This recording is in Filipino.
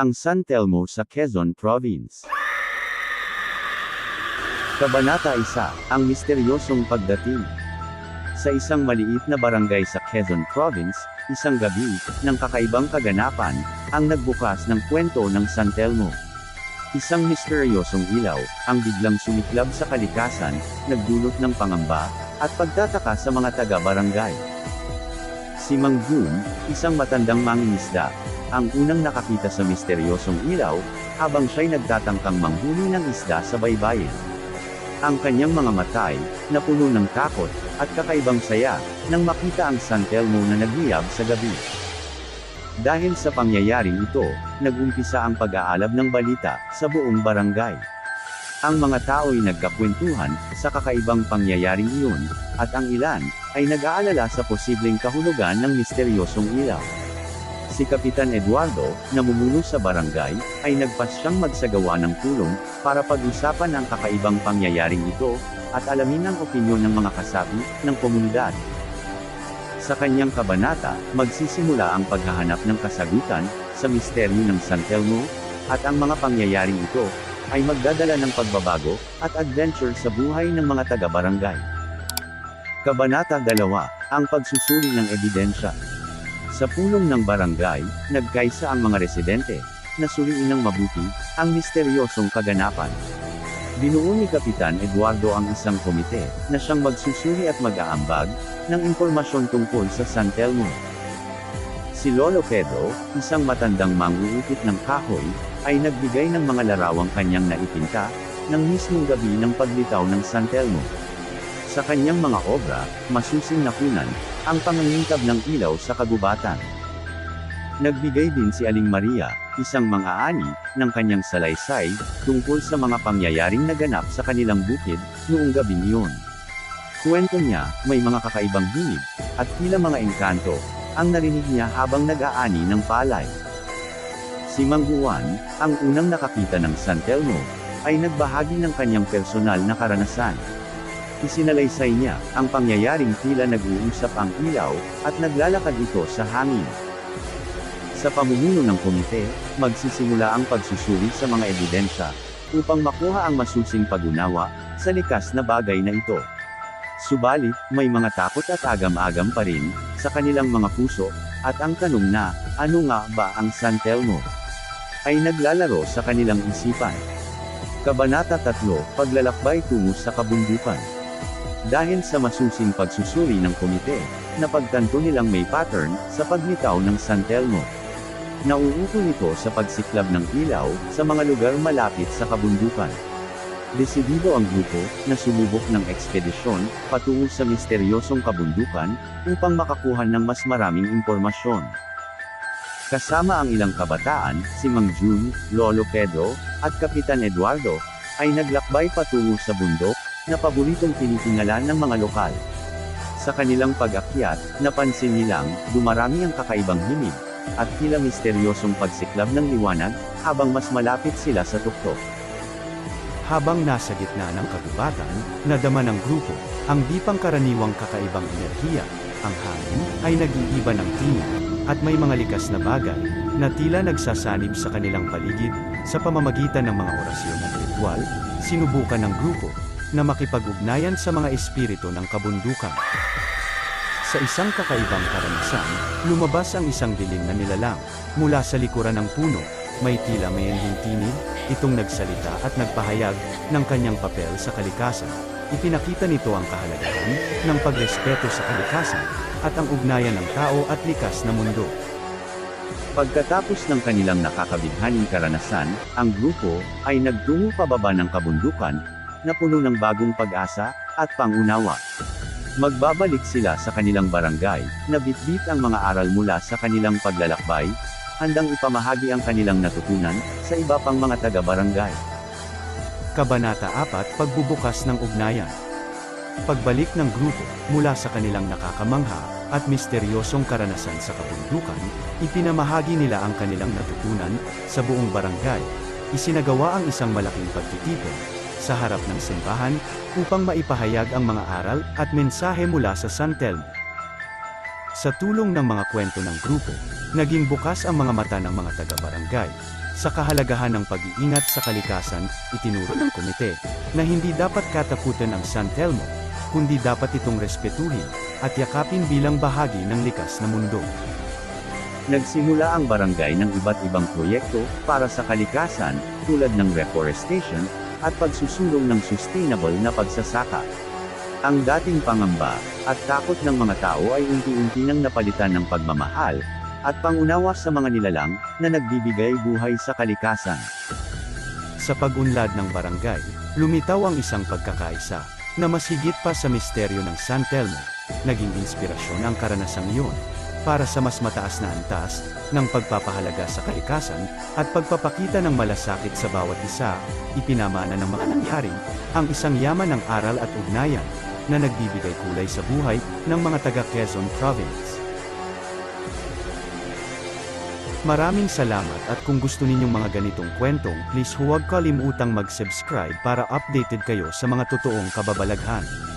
Ang San Telmo sa Quezon Province. Kabanata 1, ang misteryosong pagdating. Sa isang maliit na barangay sa Quezon Province, isang gabi, ng kakaibang kaganapan, ang nagbukas ng kwento ng San Telmo. Isang misteryosong ilaw, ang biglang sumiklab sa kalikasan, nagdulot ng pangamba, at pagtataka sa mga taga-barangay. Si Mang Jun, isang matandang mangingisda, ang unang nakakita sa misteryosong ilaw, habang siya'y nagtatangkang manghuli ng isda sa baybayin. Ang kanyang mga matay, napuno ng takot, at kakaibang saya, nang makita ang San Telmo na nagliyab sa gabi. Dahil sa pangyayaring ito, nagumpisa ang pag-aalab ng balita, sa buong barangay. Ang mga tao'y nagkakwentuhan, sa kakaibang pangyayaring iyon, at ang ilan, ay nag-aalala sa posibleng kahulugan ng misteryosong ilaw. Si Kapitan Eduardo, namumuno sa barangay, ay nagpasyang magsagawa ng tulong, para pag-usapan ang kakaibang pangyayaring ito, at alamin ang opinyon ng mga kasapi, ng komunidad. Sa kanyang kabanata, magsisimula ang paghahanap ng kasagutan, sa misteryo ng San Telmo, at ang mga pangyayaring ito, ay magdadala ng pagbabago, at adventure sa buhay ng mga taga-barangay. Kabanata 2, ang pagsusuri ng ebidensya. Sa pulong ng barangay, nagkaisa ang mga residente, na suriin ng mabuti, ang misteryosong kaganapan. Binuo ni Kapitan Eduardo ang isang komite, na siyang magsusuri at mag-aambag, ng impormasyon tungkol sa San Telmo. Si Lolo Pedro, isang matandang manguupit ng kahoy, ay nagbigay ng mga larawang kanyang naipinta, ng mismong gabi ng paglitaw ng San Telmo. Sa kanyang mga obra, masusing nakunan, ang pangangintab ng ilaw sa kagubatan. Nagbigay din si Aling Maria, isang mga-ani, ng kanyang salaysay, tungkol sa mga pangyayaring naganap sa kanilang bukid, noong gabing iyon. Kwento niya, may mga kakaibang hinig, at tila mga engkanto, ang narinig niya habang nag-aani ng palay. Si Mangguan, ang unang nakakita ng San Telmo, ay nagbahagi ng kanyang personal na karanasan. Isinalaysay niya, ang pangyayaring tila nag-uusap ang ilaw, at naglalakad ito sa hangin. Sa pamumuno ng komite, magsisimula ang pagsusuri sa mga ebidensya, upang makuha ang masusing pag-unawa, sa likas na bagay na ito. Subalit, may mga takot at agam-agam pa rin, sa kanilang mga puso, at ang tanong na, ano nga ba ang San Telmo? Ay naglalaro sa kanilang isipan. Kabanata 3, Paglalakbay tungo sa kabundukan. Dahil sa masusing pagsusuri ng komite, napagtanto nilang may pattern, sa paglitaw ng San Telmo. Nauuto nito sa pagsiklab ng ilaw, sa mga lugar malapit sa kabundukan. Desidido ang grupo, na sumubok ng ekspedisyon, patungo sa misteryosong kabundukan, upang makakuha ng mas maraming impormasyon. Kasama ang ilang kabataan, si Mang Jun, Lolo Pedro, at Kapitan Eduardo, ay naglakbay patungo sa bundok, na paboritong tinitingalan ng mga lokal. Sa kanilang pag-akyat, napansin nilang, dumarami ang kakaibang himig, at tila misteryosong pagsiklab ng liwanag, habang mas malapit sila sa tuktok. Habang nasa gitna ng kagubatan, nadama ng grupo, ang di pangkaraniwang kakaibang enerhiya, ang hangin, ay nag-iiba ng tingin, at may mga likas na bagay, na tila nagsasanib sa kanilang paligid, sa pamamagitan ng mga orasyon at ritual, sinubukan ng grupo, na makipag-ugnayan sa mga espiritu ng kabundukan. Sa isang kakaibang karanasan, lumabas ang isang dilim na nilalang, mula sa likuran ng puno, may tila mayanding tinig, itong nagsalita at nagpahayag, ng kanyang papel sa kalikasan. Ipinakita nito ang kahalagahan, ng pagrespeto sa kalikasan, at ang ugnayan ng tao at likas na mundo. Pagkatapos ng kanilang nakakabighaning karanasan, ang grupo, ay nagtungo pababa ng kabundukan, na puno ng bagong pag-asa, at pangunawa. Magbabalik sila sa kanilang barangay, na bitbit ang mga aral mula sa kanilang paglalakbay, handang ipamahagi ang kanilang natutunan, sa iba pang mga taga-barangay. Kabanata 4 Pagbubukas ng Ugnayan Pagbalik ng grupo, mula sa kanilang nakakamangha, at misteryosong karanasan sa kabundukan, ipinamahagi nila ang kanilang natutunan, sa buong barangay. Isinagawa ang isang malaking pagtitipon, sa harap ng simbahan, upang maipahayag ang mga aral, at mensahe mula sa San Telmo. Sa tulong ng mga kwento ng grupo, naging bukas ang mga mata ng mga taga-barangay, Sa kahalagahan ng pag-iingat sa kalikasan, itinuro ng komite na hindi dapat katakutan ang San Telmo, kundi dapat itong respetuhin at yakapin bilang bahagi ng likas na mundo. Nagsimula ang barangay ng iba't ibang proyekto para sa kalikasan, tulad ng reforestation, at pagsusulong ng sustainable na pagsasaka. Ang dating pangamba at takot ng mga tao ay unti-unti nang napalitan ng pagmamahal at pangunawa sa mga nilalang na nagbibigay buhay sa kalikasan. Sa pag-unlad ng barangay, lumitaw ang isang pagkakaisa, na mas higit pa sa misteryo ng San Telmo, naging inspirasyon ang karanasang iyon, para sa mas mataas na antas, ng pagpapahalaga sa kalikasan, at pagpapakita ng malasakit sa bawat isa, ipinamana ng mga nangyari, ang isang yaman ng aral at ugnayan, na nagbibigay kulay sa buhay ng mga taga Quezon Province. Maraming salamat at kung gusto ninyong mga ganitong kwentong, please huwag kalimutang mag-subscribe para updated kayo sa mga totoong kababalaghan.